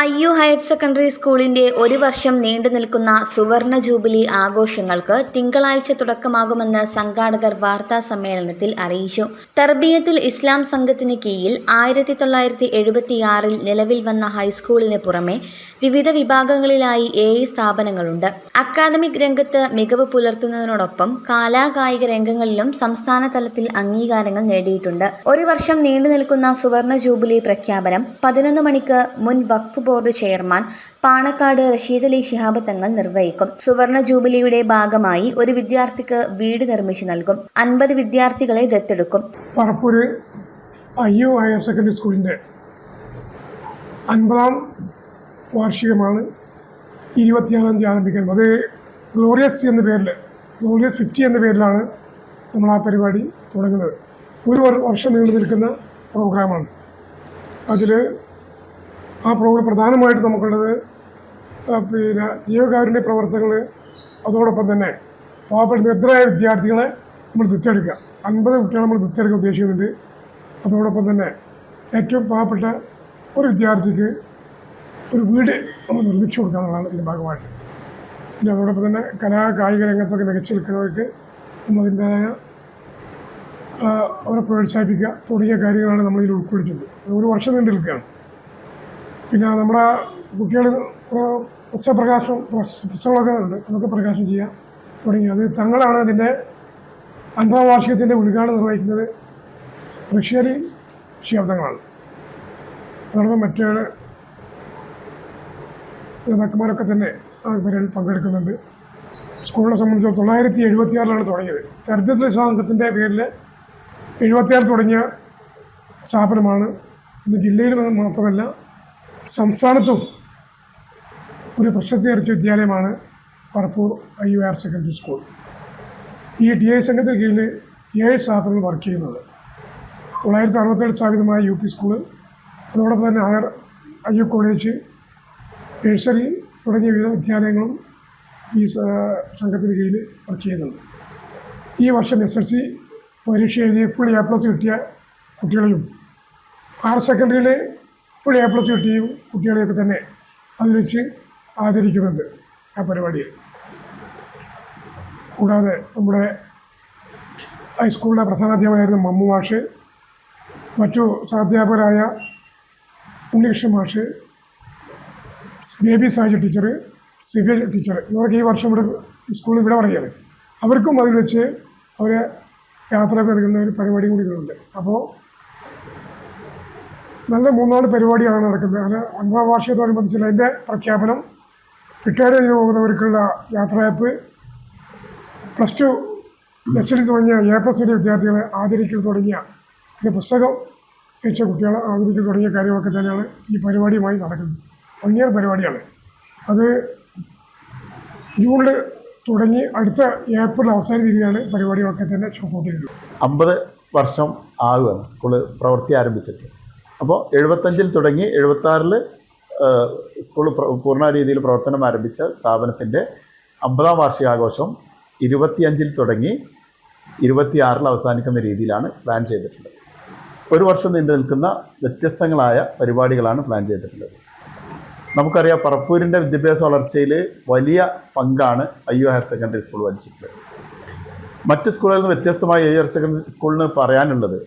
I U higher secondary സ്കൂളിന്റെ ഒരു വർഷം നീണ്ടു നിൽക്കുന്ന സുവർണ ജൂബിലി ആഘോഷങ്ങൾക്ക് തിങ്കളാഴ്ച തുടക്കമാകുമെന്ന് സംഘാടകർ വാർത്താ സമ്മേളനത്തിൽ അറിയിച്ചു. തർബിയത്തുൽ ഇസ്ലാം സംഘത്തിന് കീഴിൽ ആയിരത്തി തൊള്ളായിരത്തി എഴുപത്തിയാറിൽ നിലവിൽ വന്ന ഹൈസ്കൂളിന് പുറമെ വിവിധ വിഭാഗങ്ങളിലായി ഏഴ് സ്ഥാപനങ്ങളുണ്ട്. അക്കാദമിക് രംഗത്ത് മികവ് പുലർത്തുന്നതിനോടൊപ്പം കാലാകായിക രംഗങ്ങളിലും സംസ്ഥാന തലത്തിൽ അംഗീകാരങ്ങൾ നേടിയിട്ടുണ്ട്. ഒരു വർഷം നീണ്ടു നിൽക്കുന്ന സുവർണ ജൂബിലി പ്രഖ്യാപനം പതിനൊന്ന് മണിക്ക് മുൻ വഖഫ് ബോർഡ് ചെയർമാൻ പാണക്കാട് റഷീദ് അലി ശിഹാബ് തങ്ങൾ നിർവഹിക്കും. സുവർണ ജൂബിലിയുടെ ഭാഗമായി ഒരു വിദ്യാർത്ഥിക്ക് വീട് നിർമ്മിച്ചു നൽകും. അൻപത് വിദ്യാർത്ഥികളെ ദത്തെടുക്കും. Parappur I U higher secondary സ്കൂളിന്റെ അൻപതാം വാർഷികമാണ് ഇരുപത്തിയാറാം തീയതി ആരംഭിക്കുന്നത്. അത് ഗ്ലോറിയസ് എന്ന പേരിൽ ഗ്ലോറിയസ് ഫിഫ്റ്റി എന്ന പേരിലാണ് നമ്മൾ ആ പരിപാടി തുടങ്ങുന്നത്. ഒരു വർഷം നീണ്ടു നിൽക്കുന്ന പ്രോഗ്രാമാണ്. അതിൽ ആ പ്രോഗ്രാം പ്രധാനമായിട്ട് നമുക്കുള്ളത് പിന്നെ ജീവകാരുണ്യ പ്രവർത്തനങ്ങൾ അതോടൊപ്പം തന്നെ പാവപ്പെട്ട ദരിദ്രരായ വിദ്യാർത്ഥികളെ നമ്മൾ തിരിച്ചെടുക്കുക അൻപത് കുട്ടികളെ നമ്മൾ തിരിച്ചെടുക്കാൻ ഉദ്ദേശിക്കുന്നുണ്ട്. അതോടൊപ്പം തന്നെ ഏറ്റവും പാവപ്പെട്ട ഒരു വിദ്യാർത്ഥിക്ക് ഒരു വീട് നമ്മൾ നിർമ്മിച്ചു കൊടുക്കുക എന്നുള്ളതാണ് ഇതിന്റെ ഭാഗമായിട്ട്. പിന്നെ അതോടൊപ്പം തന്നെ കലാ കായിക രംഗത്തൊക്കെ മികച്ചു നിൽക്കുന്നവർക്ക് നമ്മളതിന്റെതായ അവരെ പ്രോത്സാഹിപ്പിക്കുക തുടങ്ങിയ കാര്യങ്ങളാണ് നമ്മളിതിൽ ഉൾക്കൊള്ളിച്ചത്. ഒരു വർഷം നീണ്ടു നിൽക്കുകയാണ്. പിന്നെ നമ്മുടെ കുട്ടികൾ പുസ്തകപ്രകാശനം പുസ്തകങ്ങളൊക്കെ ഉണ്ട്. അതൊക്കെ പ്രകാശനം ചെയ്യാം തുടങ്ങി അത് തങ്ങളാണ് അതിന്റെ അൻപതാം വാർഷികത്തിന്റെ ഉദ്ഘാടനം നിർവഹിക്കുന്നത് ഋഷ്യരി ശബ്ദങ്ങളാണ് അതോടൊപ്പം മറ്റേ നേതാക്കന്മാരൊക്കെ തന്നെ ആ പരിപാടിയിൽ പങ്കെടുക്കുന്നുണ്ട്. സ്കൂളിനെ സംബന്ധിച്ച് തൊള്ളായിരത്തി എഴുപത്തിയാറിലാണ് തുടങ്ങിയത്. തെരഞ്ഞെടുപ്പ് സംഘത്തിന്റെ പേരിൽ എഴുപത്തിയാറ് തുടങ്ങിയ സ്ഥാപനമാണ്. ഇന്ന് ജില്ലയിൽ മാത്രമല്ല സംസ്ഥാനത്തും ഒരു പ്രശസ്തി അർച്ച വിദ്യാലയമാണ് Parappur I U R secondary school. ഈ ഡി ഐ സംഘത്തിന് കീഴിൽ ഏഴ് സ്ഥാപനങ്ങൾ വർക്ക് ചെയ്യുന്നത് തൊള്ളായിരത്തി അറുപത്തേഴ് സ്ഥാപിതമായ യു പി സ്കൂൾ അതോടൊപ്പം തന്നെ higher I U college nursery തുടങ്ങിയ വിവിധ വിദ്യാലയങ്ങളും ഈ സംഘത്തിന് കീഴിൽ വർക്ക് ചെയ്യുന്നുണ്ട്. ഈ വർഷം എസ് എൽ സി പരീക്ഷ എഴുതി ഫുൾ എ പ്ലസ് കിട്ടിയ കുട്ടികളിലും ഹയർ സെക്കൻഡറിയിൽ ഫുൾ എ പ്ലസ് കിട്ടിയ കുട്ടികളെയൊക്കെ തന്നെ അതിൽ വെച്ച് ആദരിക്കുന്നുണ്ട് ആ പരിപാടിയിൽ കൂടാതെ നമ്മുടെ ഹൈസ്കൂളിലെ പ്രധാനാധ്യാപകരായിരുന്ന മമ്മു മാഷ് മറ്റു സഹാധ്യാപകരായ ഉണ്ണികൃഷ്ണൻ മാഷ് Baby Saj teacher civil teacher ഇവർക്ക് ഈ വർഷം ഇവിടെ സ്കൂളിൽ ഇവിടെ പറയുകയാണ്. അവർക്കും അതിൽ വെച്ച് അവരെ യാത്ര എടുക്കുന്ന ഒരു പരിപാടി കൂടി ഇതുണ്ട് അപ്പോൾ നല്ല മൂന്നാൽ പരിപാടിയാണ് നടക്കുന്നത്. അത് ഒൻപതാം വാർഷികത്തോടനുബന്ധിച്ചുള്ള അതിന്റെ പ്രഖ്യാപനം റിട്ടയർഡ് ചെയ്തു പോകുന്നവർക്കുള്ള യാത്രയപ്പ് പ്ലസ് ടു എസ് ഡി തുടങ്ങിയ എ പ്ലസ് ഡി വിദ്യാർത്ഥികളെ ആദരിക്കൽ തുടങ്ങിയ പിന്നെ പുസ്തകം ഏച്ച കുട്ടികളെ ആദരിക്കൽ തുടങ്ങിയ കാര്യങ്ങളൊക്കെ തന്നെയാണ് ഈ പരിപാടിയുമായി നടക്കുന്നത്. വൺ ഇയർ പരിപാടിയാണ്. അത് ജൂണിൽ തുടങ്ങി അടുത്ത ഏപ്രിൽ അവസാന തീയതിയാണ് പരിപാടികളൊക്കെ തന്നെ സപ്പോർട്ട് ചെയ്തത്. അമ്പത് വർഷം ആകുകയാണ് സ്കൂൾ പ്രവൃത്തി ആരംഭിച്ചിട്ട്. അപ്പോൾ എഴുപത്തഞ്ചിൽ തുടങ്ങി എഴുപത്താറിൽ സ്കൂൾ പൂർണ രീതിയിൽ പ്രവർത്തനം ആരംഭിച്ച സ്ഥാപനത്തിന്റെ അമ്പതാം വാർഷികാഘോഷം ഇരുപത്തിയഞ്ചിൽ തുടങ്ങി ഇരുപത്തിയാറിൽ അവസാനിക്കുന്ന രീതിയിലാണ് പ്ലാൻ ചെയ്തിട്ടുള്ളത്. ഒരു വർഷം നീണ്ടു നിൽക്കുന്ന വ്യത്യസ്തങ്ങളായ പരിപാടികളാണ് പ്ലാൻ ചെയ്തിട്ടുള്ളത്. നമുക്കറിയാം പറപ്പൂരിന്റെ വിദ്യാഭ്യാസ വളർച്ചയിൽ വലിയ പങ്കാണ് I U higher secondary school വഹിച്ചിട്ടുള്ളത്. മറ്റ് സ്കൂളുകളിൽ നിന്ന് വ്യത്യസ്തമായി ഐ ഹയർ സെക്കൻഡറി സ്കൂളിന് പറയാനുള്ളത്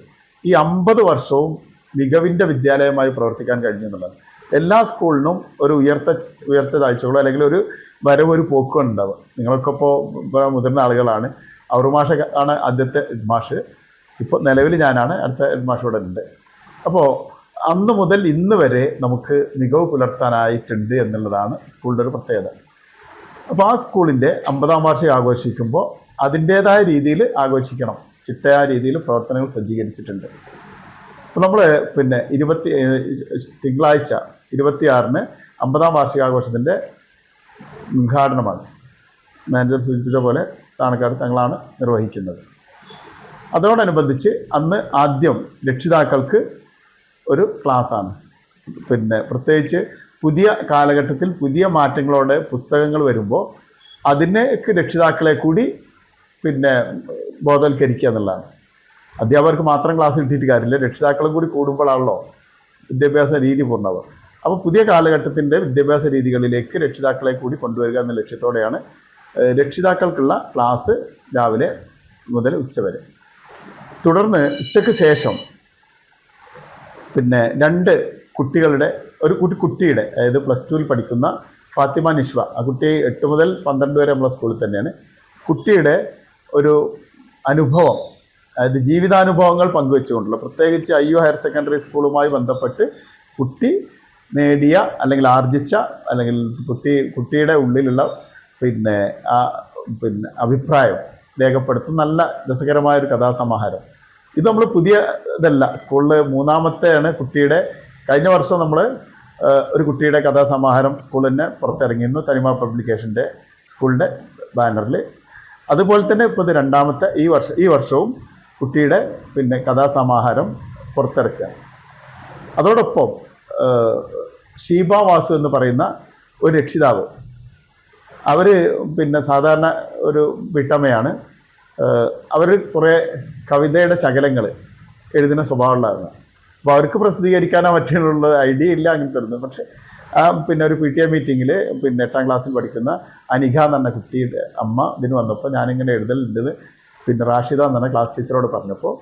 ഈ അമ്പത് വർഷവും മികവിന്റെ വിദ്യാലയമായി പ്രവർത്തിക്കാൻ കഴിഞ്ഞു എന്നുള്ളതാണ് എല്ലാ സ്കൂളിനും ഒരു ഉയർത്ത ഉയർച്ച താഴ്ചകളോ അല്ലെങ്കിൽ ഒരു വരവ് ഒരു പോക്കും ഉണ്ടാവുക നിങ്ങളൊക്കെ ഇപ്പോൾ മുതിർന്ന ആളുകളാണ്. അവർ മാഷ ആണ് ആദ്യത്തെ മാഷ് ഇപ്പോൾ നിലവിൽ ഞാനാണ് അടുത്ത ഹെഡ് മാഷ് ഇവിടെ ഉണ്ട്. അപ്പോൾ അന്ന് മുതൽ ഇന്ന് വരെ നമുക്ക് മികവ് പുലർത്താനായിട്ടുണ്ട് എന്നുള്ളതാണ് സ്കൂളിന്റെ ഒരു പ്രത്യേകത. അപ്പോൾ ആ സ്കൂളിന്റെ അമ്പതാം വാർഷികം ആഘോഷിക്കുമ്പോൾ അതിന്റേതായ രീതിയിൽ ആഘോഷിക്കണം. ചിട്ടയായ രീതിയിൽ പ്രവർത്തനങ്ങൾ സജ്ജീകരിച്ചിട്ടുണ്ട്. അപ്പോൾ നമ്മൾ പിന്നെ ഇരുപത്തി തിങ്കളാഴ്ച ഇരുപത്തിയാറിന് അമ്പതാം വാർഷികാഘോഷത്തിന്റെ ഉദ്ഘാടനമാണ്. മാനേജർ സൂചിപ്പിച്ച പോലെ താണക്കാട് തങ്ങളാണ് നിർവഹിക്കുന്നത്. അതോടനുബന്ധിച്ച് അന്ന് ആദ്യം രക്ഷിതാക്കൾക്ക് ഒരു ക്ലാസ്സാണ്. പിന്നെ പ്രത്യേകിച്ച് പുതിയ കാലഘട്ടത്തിൽ പുതിയ മാറ്റങ്ങളോടെ പുസ്തകങ്ങൾ വരുമ്പോൾ അതിനേക്ക് രക്ഷിതാക്കളെ കൂടി പിന്നെ ബോധവൽക്കരിക്കുക എന്നുള്ളതാണ്. അധ്യാപകർക്ക് മാത്രം ക്ലാസ് കിട്ടിയിട്ട് കാര്യമില്ല. രക്ഷിതാക്കളും കൂടി കൂടുമ്പോഴാണല്ലോ വിദ്യാഭ്യാസ രീതി പൂർണവ് അപ്പോൾ പുതിയ കാലഘട്ടത്തിന്റെ വിദ്യാഭ്യാസ രീതികളിലേക്ക് രക്ഷിതാക്കളെ കൂടി കൊണ്ടുവരിക എന്ന ലക്ഷ്യത്തോടെയാണ് രക്ഷിതാക്കൾക്കുള്ള ക്ലാസ് രാവിലെ മുതൽ ഉച്ചവരെ തുടർന്ന് ഉച്ചയ്ക്ക് ശേഷം പിന്നെ രണ്ട് കുട്ടികളുടെ ഒരു കുട്ടി കുട്ടിയുടെ അതായത് പ്ലസ് ടുവിൽ പഠിക്കുന്ന ഫാത്തിമ നിഷ്വ. ആ കുട്ടി എട്ട് മുതൽ പന്ത്രണ്ട് വരെ നമ്മളെ സ്കൂളിൽ തന്നെയാണ്. കുട്ടിയുടെ ഒരു അനുഭവം അതായത് ജീവിതാനുഭവങ്ങൾ പങ്കുവെച്ചുകൊണ്ടുള്ള പ്രത്യേകിച്ച് ഐ യു ഹയർ സെക്കൻഡറി സ്കൂളുമായി ബന്ധപ്പെട്ട് കുട്ടി നേടിയ അല്ലെങ്കിൽ ആർജിച്ച അല്ലെങ്കിൽ കുട്ടി കുട്ടിയുടെ ഉള്ളിലുള്ള പിന്നെ ആ പിന്നെ അഭിപ്രായം രേഖപ്പെടുത്തുന്ന നല്ല രസകരമായൊരു കഥാസമാഹാരം. ഇത് നമ്മൾ പുതിയ ഇതല്ല സ്കൂളിൽ മൂന്നാമത്തെയാണ് കുട്ടിയുടെ കഴിഞ്ഞ വർഷം നമ്മൾ ഒരു കുട്ടിയുടെ കഥാസമാഹാരം സ്കൂളിൽ തന്നെ പുറത്തിറങ്ങിയിരുന്നു തനിമ പബ്ലിക്കേഷന്റെ സ്കൂളിന്റെ ബാനറിൽ. അതുപോലെ തന്നെ ഇപ്പോൾ രണ്ടാമത്തെ ഈ വർഷം ഈ വർഷവും കുട്ടിയുടെ പിന്നെ കഥാസമാഹാരം പുറത്തിറക്കുക. അതോടൊപ്പം ഷീബ വാസു എന്ന് പറയുന്ന ഒരു രക്ഷിതാവ്. അവർ പിന്നെ സാധാരണ ഒരു വീട്ടമ്മയാണ്. അവർ കുറേ കവിതയുടെ ശകലങ്ങൾ എഴുതുന്ന സ്വഭാവമുള്ളതാണ്. അപ്പോൾ അവർക്ക് പ്രസിദ്ധീകരിക്കാനോ മറ്റുള്ള ഐഡിയ ഇല്ല അങ്ങനത്തെ ഒന്നും പക്ഷേ ആ പിന്നെ ഒരു പി ടി എ മീറ്റിങ്ങിൽ പിന്നെ എട്ടാം ക്ലാസ്സിൽ പഠിക്കുന്ന അനിക എന്ന് പറഞ്ഞ കുട്ടിയുടെ അമ്മ ഇതിന് വന്നപ്പോൾ ഞാനിങ്ങനെ എഴുതലുണ്ടെന്ന് പിന്നെ റാഷിദ എന്ന് പറഞ്ഞ ക്ലാസ് ടീച്ചറോട് പറഞ്ഞപ്പോൾ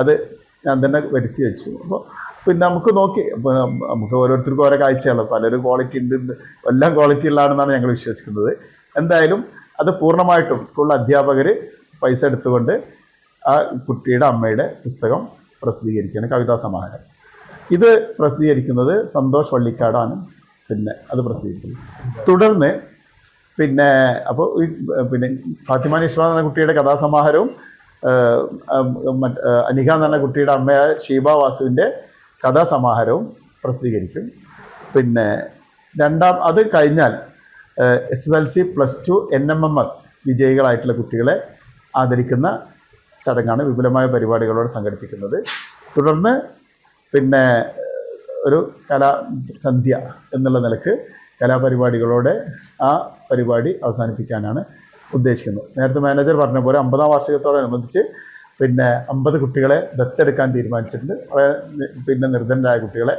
അത് ഞാൻ തന്നെ വരുത്തി വെച്ചു. അപ്പോൾ പിന്നെ നമുക്ക് നോക്കി നമുക്ക് ഓരോരുത്തർക്കും ഓരോ കാഴ്ചകൾ പലരും ക്വാളിറ്റി ഉണ്ട്. എല്ലാം ക്വാളിറ്റി ഉള്ളതാണെന്നാണ് ഞങ്ങൾ വിശ്വസിക്കുന്നത്. എന്തായാലും അത് പൂർണമായിട്ടും സ്കൂളിലെ അധ്യാപകർ പൈസ എടുത്തുകൊണ്ട് ആ കുട്ടിയുടെ അമ്മയുടെ പുസ്തകം പ്രസിദ്ധീകരിക്കുകയാണ് കവിതാ സമാഹാരം. ഇത് പ്രസിദ്ധീകരിക്കുന്നത് സന്തോഷ് വള്ളിക്കാടാണ്. പിന്നെ അത് പ്രസിദ്ധീകരിക്കുന്നത് തുടർന്ന് പിന്നെ അപ്പോൾ പിന്നെ ഫാത്തിമ നിഷ്മ എന്ന കുട്ടിയുടെ കഥാസമാഹാരവും മറ്റ് ഏഹ്, എന്ന് പറഞ്ഞ കുട്ടിയുടെ അമ്മയായ ഷീബ വാസുവിന്റെ കഥാസമാഹാരവും പ്രസിദ്ധീകരിക്കും. പിന്നെ രണ്ടാം അത് കഴിഞ്ഞാൽ S S L C plus two N M M S വിജയികളായിട്ടുള്ള കുട്ടികളെ ആദരിക്കുന്ന ചടങ്ങാണ് വിപുലമായ പരിപാടികളോട് സംഘടിപ്പിക്കുന്നത്. തുടർന്ന് പിന്നെ ഒരു കലാ സന്ധ്യ എന്നുള്ള നിലയ്ക്ക് കലാപരിപാടികളോടെ ആ പരിപാടി അവസാനിപ്പിക്കാനാണ് ഉദ്ദേശിക്കുന്നത്. നേരത്തെ മാനേജർ പറഞ്ഞ പോലെ അമ്പതാം വാർഷികത്തോടനുബന്ധിച്ച് പിന്നെ അമ്പത് കുട്ടികളെ ദത്തെടുക്കാൻ തീരുമാനിച്ചിട്ടുണ്ട്. പിന്നെ നിർദ്ധനരായ കുട്ടികളെ.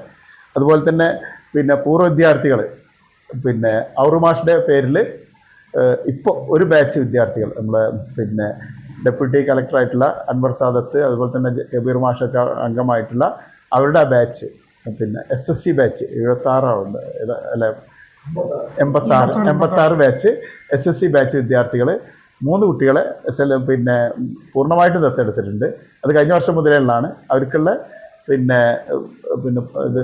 അതുപോലെ തന്നെ പിന്നെ പൂർവ വിദ്യാർത്ഥികൾ പിന്നെ ഔറുമാഷിന്റെ പേരിൽ ഇപ്പോൾ ഒരു ബാച്ച് വിദ്യാർത്ഥികൾ നമ്മൾ പിന്നെ ഡെപ്യൂട്ടി കളക്ടറായിട്ടുള്ള അൻവർ സാദത്ത് അതുപോലെ തന്നെ കബീർ മാഷൊക്കെ അംഗമായിട്ടുള്ള അവരുടെ ബാച്ച് പിന്നെ എസ് എസ് സി ബാച്ച് എഴുപത്താറാളുണ്ട്. അല്ലെ എൺപത്താറ് എൺപത്താറ്. Batch S S C batch വിദ്യാർത്ഥികൾ മൂന്ന് കുട്ടികളെ എസ് എൽ പിന്നെ പൂർണമായിട്ടും ദത്തെടുത്തിട്ടുണ്ട്. അത് കഴിഞ്ഞ വർഷം മുതലേ ഉള്ളതാണ്. അവർക്കുള്ള പിന്നെ പിന്നെ ഇത്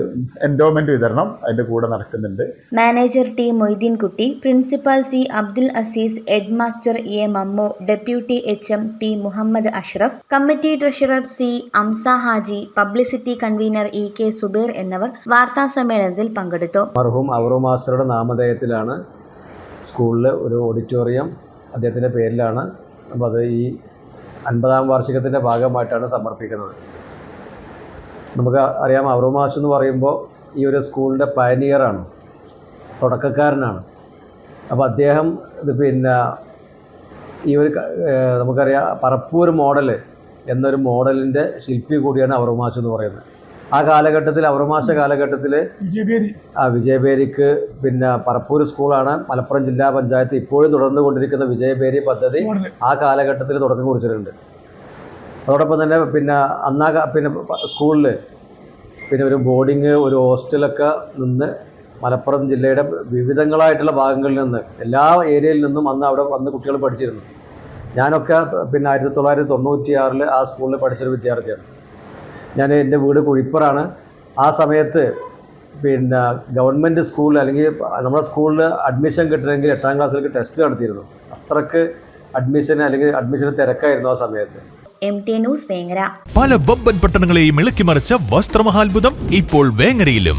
എൻഡോമെന്റ് വിതരണം അതിന്റെ കൂടെ നടക്കുന്നുണ്ട്. Manager T Moideen Kutty principal C Abdul Azeez head master A Mammu deputy H M P Muhammad Ashraf committee treasurer C Amsa Haji publicity convener E K Subeer എന്നിവർ വാർത്താ സമ്മേളനത്തിൽ പങ്കെടുത്തു. മർഹൂം അവറു മാസ്റ്ററുടെ നാമധേയത്തിലാണ് സ്കൂളിൽ ഒരു ഓഡിറ്റോറിയം അദ്ദേഹത്തിന്റെ പേരിലാണ്. അപ്പോൾ അത് ഈ അൻപതാം വാർഷികത്തിന്റെ ഭാഗമായിട്ടാണ് സമർപ്പിക്കുന്നത്. നമുക്ക് അറിയാം. മാസ്റ്റർ എന്ന് പറയുമ്പോൾ ഈ ഒരു സ്കൂളിന്റെ പയനിയറാണ് തുടക്കക്കാരനാണ്. അപ്പോൾ അദ്ദേഹം ഇത് പിന്നെ ഈ ഒരു നമുക്കറിയാം പറപ്പൂർ മോഡൽ എന്നൊരു മോഡലിന്റെ ശില്പി കൂടിയാണ് അവറുമാശ് എന്ന് പറയുന്നത്. ആ കാലഘട്ടത്തിൽ അവറുമാശ കാലഘട്ടത്തിൽ വിജയപേരി ആ വിജയബേരിക്ക് പിന്നെ പറപ്പൂർ സ്കൂളാണ് മലപ്പുറം ജില്ലാ പഞ്ചായത്ത് ഇപ്പോഴും തുടർന്നു കൊണ്ടിരിക്കുന്ന വിജയബേരി പദ്ധതി ആ കാലഘട്ടത്തിൽ തുടക്കം കുറിച്ചിട്ടുണ്ട്. അതോടൊപ്പം തന്നെ പിന്നെ അന്നാ പിന്നെ സ്കൂളിൽ പിന്നെ ഒരു ബോർഡിങ് ഒരു ഹോസ്റ്റലൊക്കെ നിന്ന് മലപ്പുറം ജില്ലയുടെ വിവിധങ്ങളായിട്ടുള്ള ഭാഗങ്ങളിൽ നിന്ന് എല്ലാ ഏരിയയിൽ നിന്നും അന്ന് അവിടെ വന്ന് കുട്ടികൾ പഠിച്ചിരുന്നു. ഞാനൊക്കെ പിന്നെ ആയിരത്തി തൊള്ളായിരത്തി തൊണ്ണൂറ്റി ആറിൽ ആ സ്കൂളിൽ പഠിച്ചൊരു വിദ്യാർത്ഥിയാണ്. ഞാൻ എന്റെ വീട് കുഴിപ്പറാണ്. ആ സമയത്ത് പിന്നെ ഗവൺമെന്റ് സ്കൂളിൽ അല്ലെങ്കിൽ നമ്മുടെ സ്കൂളിൽ അഡ്മിഷൻ കിട്ടണമെങ്കിൽ എട്ടാം ക്ലാസ്സിലേക്ക് ടെസ്റ്റ് നടത്തിയിരുന്നു. അത്രയ്ക്ക് അഡ്മിഷൻ അല്ലെങ്കിൽ അഡ്മിഷന് തിരക്കായിരുന്നു ആ സമയത്ത്. M T news Vengara. പല വമ്പൻ പട്ടണങ്ങളെയും ഇളക്കിമറിച്ച വസ്ത്രമഹാത്ഭുതം ഇപ്പോൾ വേങ്ങരയിലും.